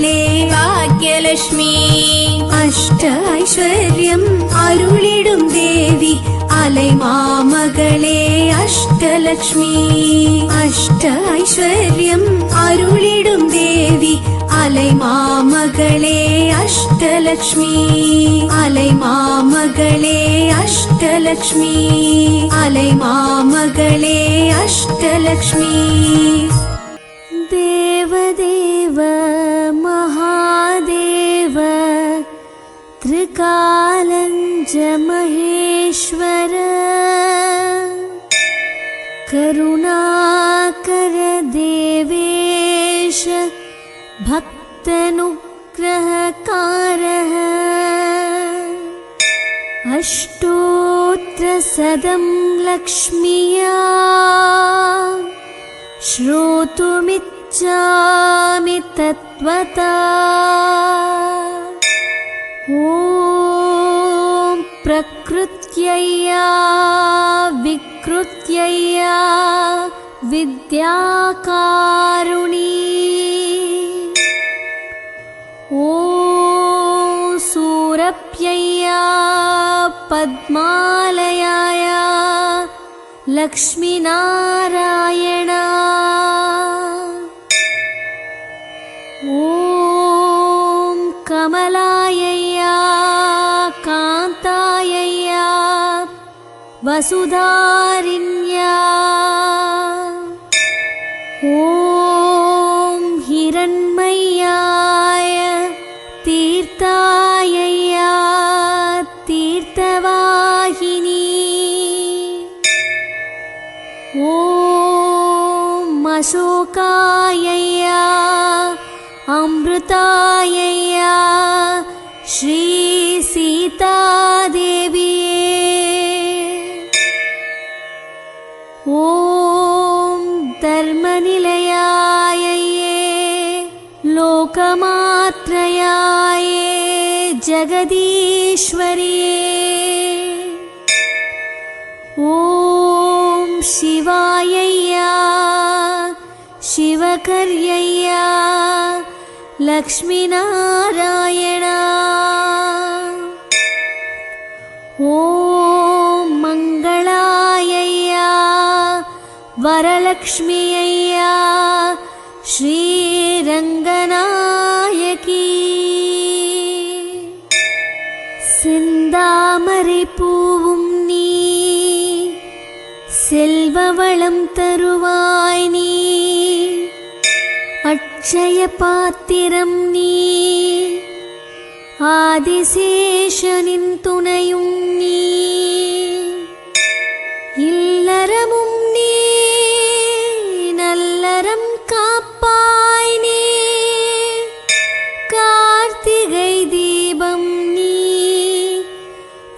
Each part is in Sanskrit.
ഭാഗ്യലക്ഷ്മി അഷ്ട ഐശ്വര്യം അരുളിടും ദേവി അലൈമാമകളെ അഷ്ടലക്ഷ്മി അഷ്ട ഐശ്വര്യം അരുളിടും ദേവി അലൈമാമകളെ അഷ്ടലക്ഷ്മി അലൈമാമകളെ അഷ്ടലക്ഷ്മി അലൈമാമകളെ അഷ്ടലക്ഷ്മി ദേവദേ महेश्वर करुणाकर देवेश भक्तनुग्रहकारः। अष्टोत्तरसदं लक्ष्म्या श्रोतुमिच्छामि तत्त्वता ॐ प्रकृत्यया विकृत्यया विद्याकारुणी। ॐ सूरप्यया पद्मालयाय लक्ष्मीनारायण। ॐ कमलायया वसुधारिण्या। ॐ हिरण्मय्याय तीर्थायया तीर्थवाहिनी। ॐ अशोकायया अमृतायया श्रीसीतादेवी जगदीश्वर्ये ॐ शिवायया शिवकर्यया लक्ष्मीनारायण। ॐ मङ्गलायया वरलक्ष्म्यया श्रीरङ्गनायकी செந்தாமரை பூவும் நீ. செல்வ வளம் தருவாய் நீ. அட்சய பாத்திரம் நீ. ஆதிசேஷனின் துணையும் நீ. இல்லறமும்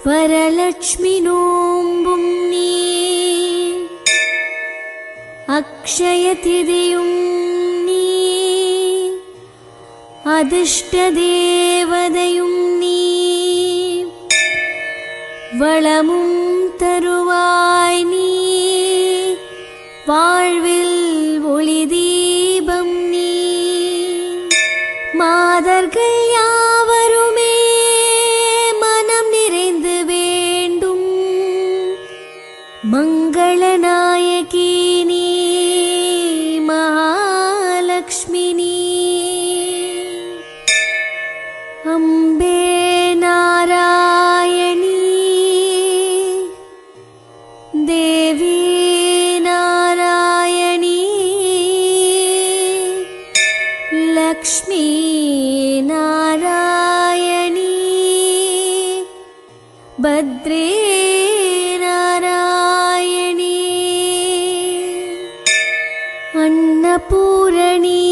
വരലക്ഷ്മി നോമ്പും നീ. അക്ഷയതിഥിയും നീ. അധിഷ്ടദേവതയും നീ. വളമും തരുവായി നീ. വാഴ്വിൽ ഒളിതീ मङ्गलनायकी अन्नपूरणी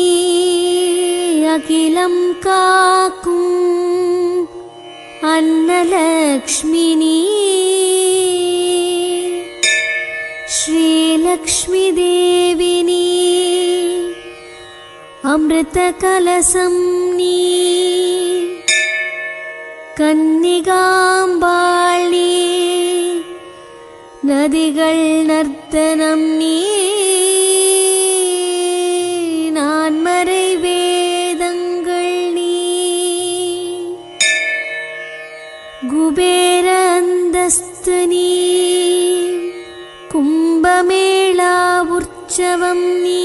अखिलं काकुम् अन्नलक्ष्मिनी। श्रीलक्ष्मिदेविनी अमृतकलसंनी नदिगल् नर्तनं नी। न्दस्तुनि कुम्भमे उत्सवं नी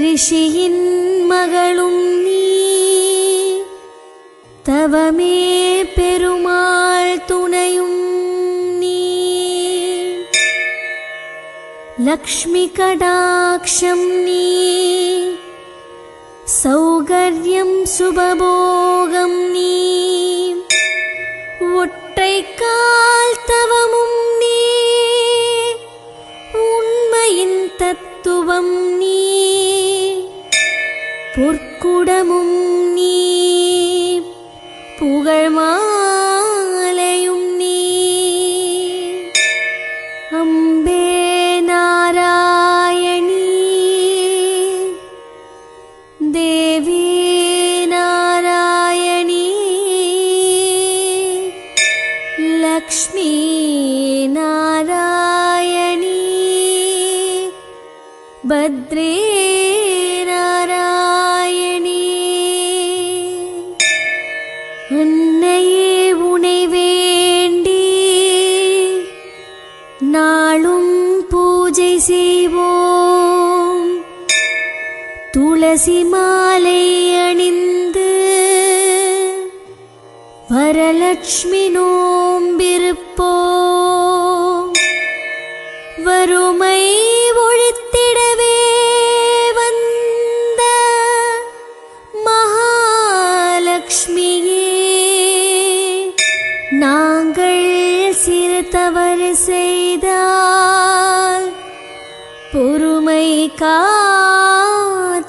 ऋषिहिन्मगुनी तव मे पेरुमाळ्तुणयुनी लक्ष्मीकटाक्षं नी सौकर्यं सुबभोगं नी। பத்ரே நாராயணி அன்னையே உனை வேண்டி நாளும் பூஜை செய்வோம் துளசி மாலை அணிந்து வரலட்சுமி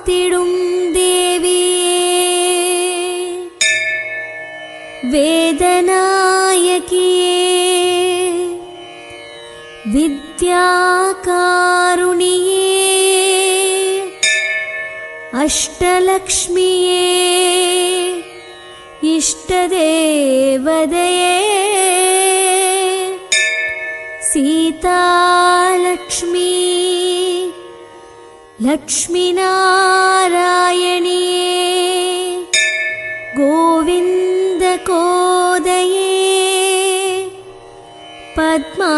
तिडुदेवी वेदनायकी विद्याकारुण्ये अष्टलक्ष्मी इष्टदेवादये सीतालक्ष्मी लक्ष्मीनारायणी गोविन्दकोदये पद्मावतिताये।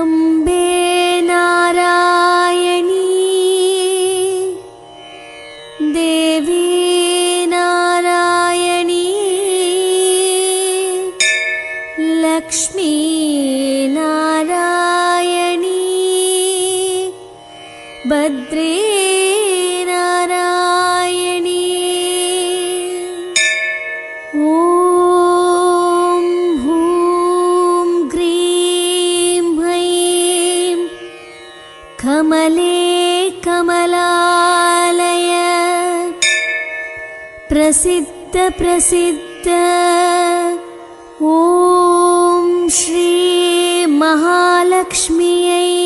अम्बे नारायणी देवी नारायणी लक्ष्मी भद्रीनारायणी ॐ हूं ग्रीं मयीं कमले कमलालय। प्रसिद्ध प्रसिद्ध। ॐ श्री महालक्ष्म्यै